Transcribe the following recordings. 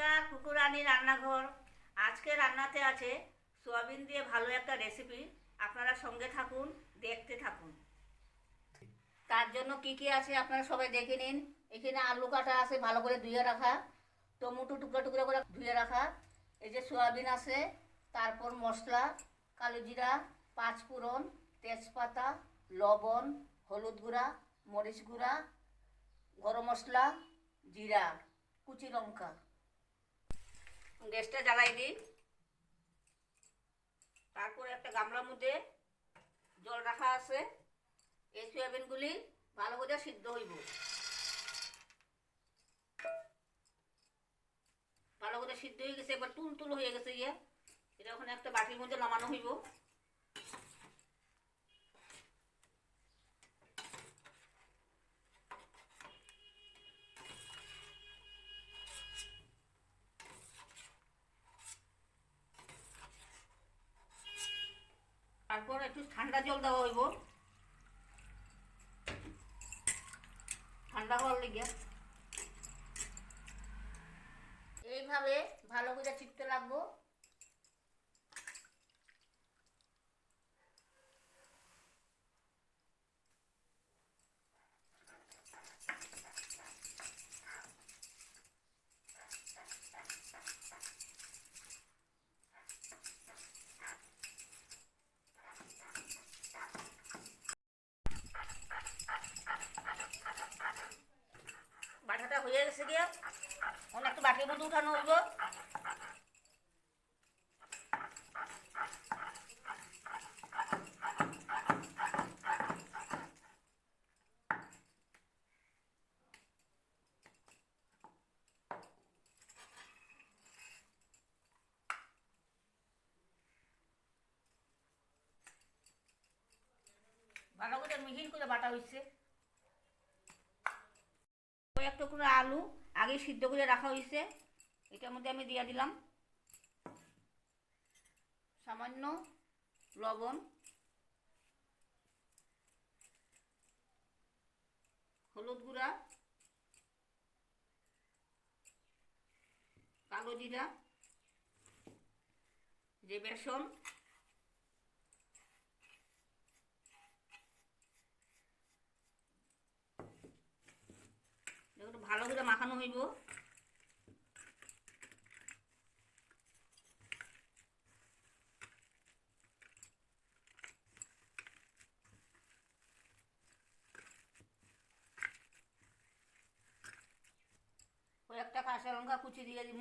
নমস্কার কুকুরানি রান্নাঘর। আজকে রান্নাতে আছে সোয়াবিন দিয়ে ভালো একটা রেসিপি আপনারা সঙ্গে থাকুন, দেখতে থাকুন। তার জন্য কি কি আছে আপনারা সবাই দেখে নিন। এখানে আলু কাটা আছে, ভালো করে ধুয়ে রাখা। টমেটো টুকরা টুকরা করে ধুয়ে রাখা। এই যে সোয়াবিন আছে, তারপর মশলা, কালো জিরা, পাঁচফোড়ন, তেজপাতা, লবণ, হলুদ গুঁড়া, মরিচ গুঁড়া, গরম মশলা, জিরা, কুচি লঙ্কা। গ্যাসটা জ্বালাই দিই। তারপরে একটা গামলার মধ্যে জল রাখা আছে। এই সয়াবিনগুলি ভালো করে সিদ্ধ হইব। ভালো করে সিদ্ধ হয়ে গেছে, এবার তুল তুল হয়ে গেছে ইয়ে এটা ওখানে একটা বাটির মধ্যে নামানো হইব তারপর একটু ঠান্ডা জল দেওয়া হইব। ঠান্ডা হওয়ার লেগে। এইভাবে ভালো করে চিপতে লাগবো। হয়ে গেছে গিয়া অনেক একটু বাটির মধ্যে উঠানো হইব। করে মিহিন করে বাটা হয়েছে কয়েক টুকরো আলু। আগে সিদ্ধ করে রাখা হয়েছে। এটার মধ্যে আমি দিয়ে দিলাম। সামান্য লবণ। হলুদ গুঁড়া। কালো জিরা। যে বেসন একটু ভালো করে মাখানো হইব। কয়েকটা কাঁচা লঙ্কা কুচি দিয়ে দিব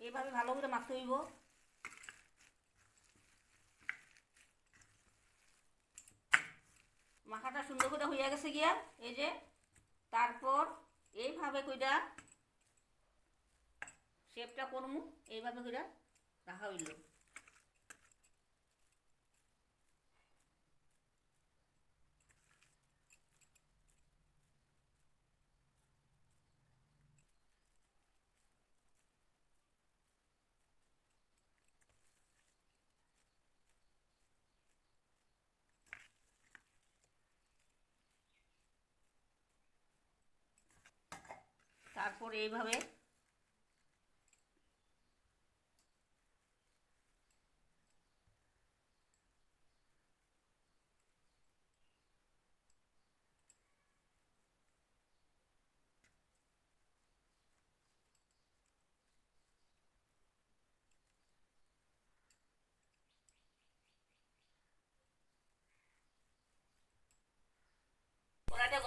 এইভাবে ভালো করে মাখতে হইব। মাখাটা সুন্দর করে হইয়া গেছে গিয়া, এই যে, তারপর এইভাবে কইরা শেপটা করমু, এইভাবে কইরা রাখা হইল। তারপর এইভাবে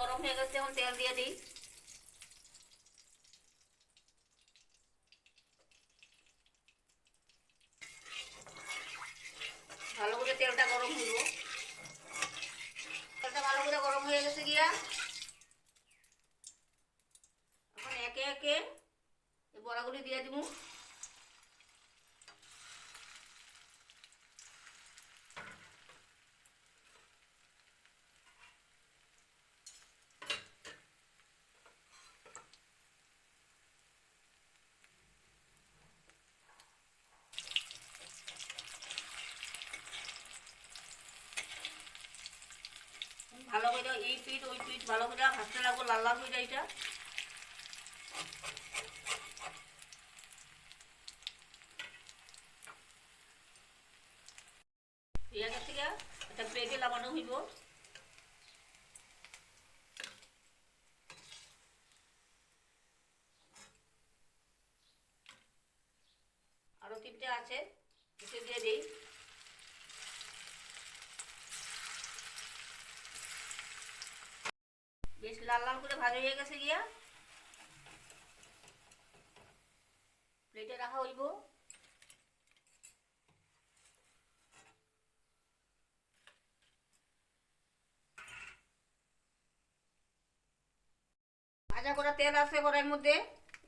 গরম হয়ে গেছে এখন তেল দিয়ে দিই ভালো করে তেলটা গরম হইব তেলটা ভালো করে গরম হয়ে গেছে গিয়া। এখন একে একে এই বড়াগুলি দিয়ে দিব। ভালো করে এই পিঠ ওই পিঠ ভালো করে ভাজতে লাগবো লাল লাল হয়ে এটা। পেঁয়াজের থেকে একটা প্লেটে লাগানো হইব। আরও তিনটে আছে দিয়ে দিই। বেশ লাল লাল করে ভাজা হয়ে গেছে গিয়া। প্লেটে রাখা হইব। ভাজা করা তেল আছে কড়াইয়ের মধ্যে।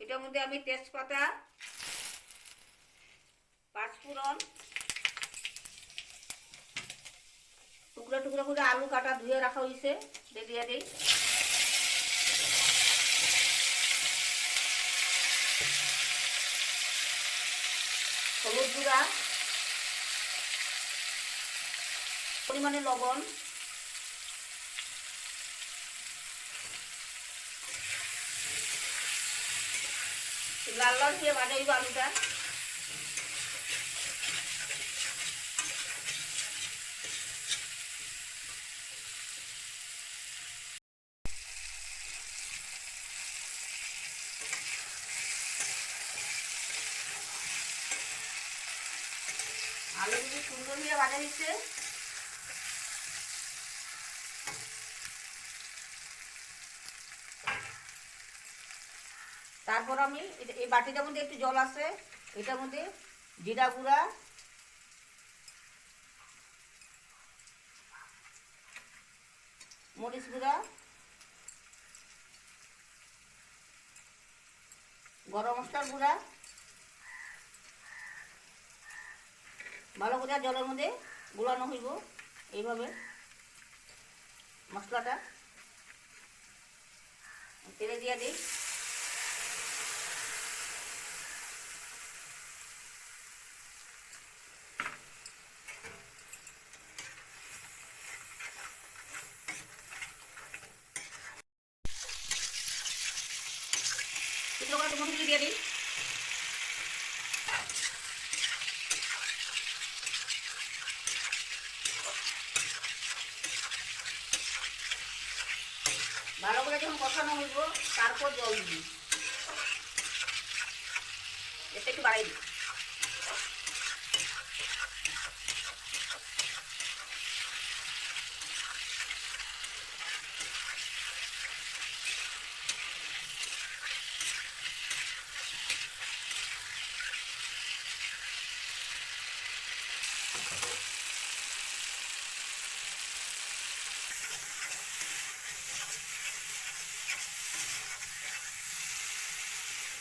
এটার মধ্যে আমি তেজপাতা, পাঁচফোড়ন, টুকরা টুকরা করে আলু কাটা ধুয়ে রাখা হয়েছে দিয়ে দিই হলুদ গুঁড়া পরিমাণে লবণ লাল লাল দিয়ে বাজাইব আলুটা আলুগুলি সুন্দর দিয়ে ভাজা দিচ্ছে তারপর আমি এই বাটিটার মধ্যে একটু জল আছে, এটার মধ্যে জিরা গুঁড়া, মরিচ গুঁড়া, গরম মশলার গুঁড়া ভালো করে জলের মধ্যে গোলানো হইব এইভাবে। মশলাটা তেলে দিয়ে দিই টুকরো করে টমেটো দিয়ে দিই ভালো করে যখন কষানো হইব তারপর জল দিবি। এটা একটু বাড়াই দিই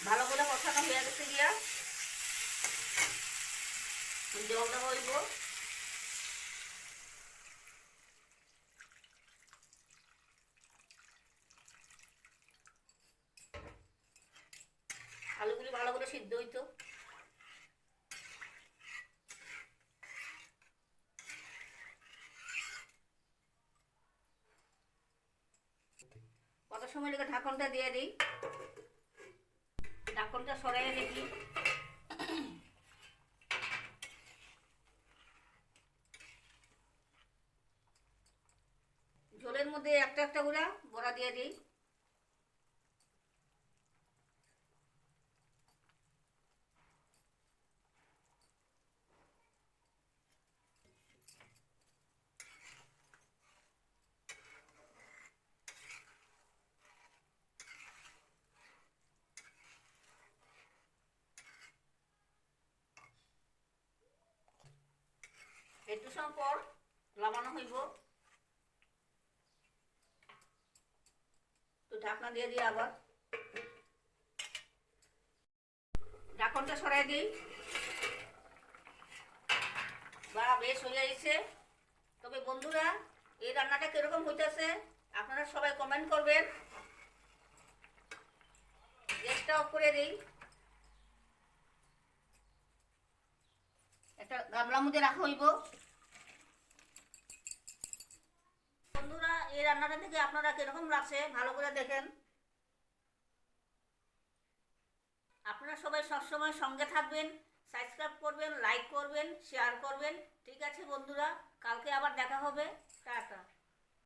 ভালো করে কষানো হয়ে গেছে গিয়া। জলটা হইব আলুগুলি ভালো করে সিদ্ধ হইতো। কত সময় ঢাকনটা দিয়ে দিই? ঢাকনটা সরাইয়া দেখি। ঝোলের মধ্যে একটা একটা করে বড়া দিয়ে দিই। একটু সময় পর লাগানো হইব। তো ঢাকনা দিয়ে দিই আবার। ঢাকনটা সরাই দিই। বা বেশ হয়ে গেছে। তবে বন্ধুরা, এই রান্নাটা কীরকম হইতেছে, আপনারা সবাই কমেন্ট করবেন। গ্যাসটা অফ করে দিই। একটা গামলার মধ্যে রাখা হইব। বন্ধুরা, এই রান্নাটা দেখে আপনারা কীরকম লাগছে? ভালো করে দেখেন। আপনারা সবাই সবসময় সঙ্গে থাকবেন, সাবস্ক্রাইব করবেন, লাইক করবেন, শেয়ার করবেন। ঠিক আছে বন্ধুরা, কালকে আবার দেখা হবে। টাটা।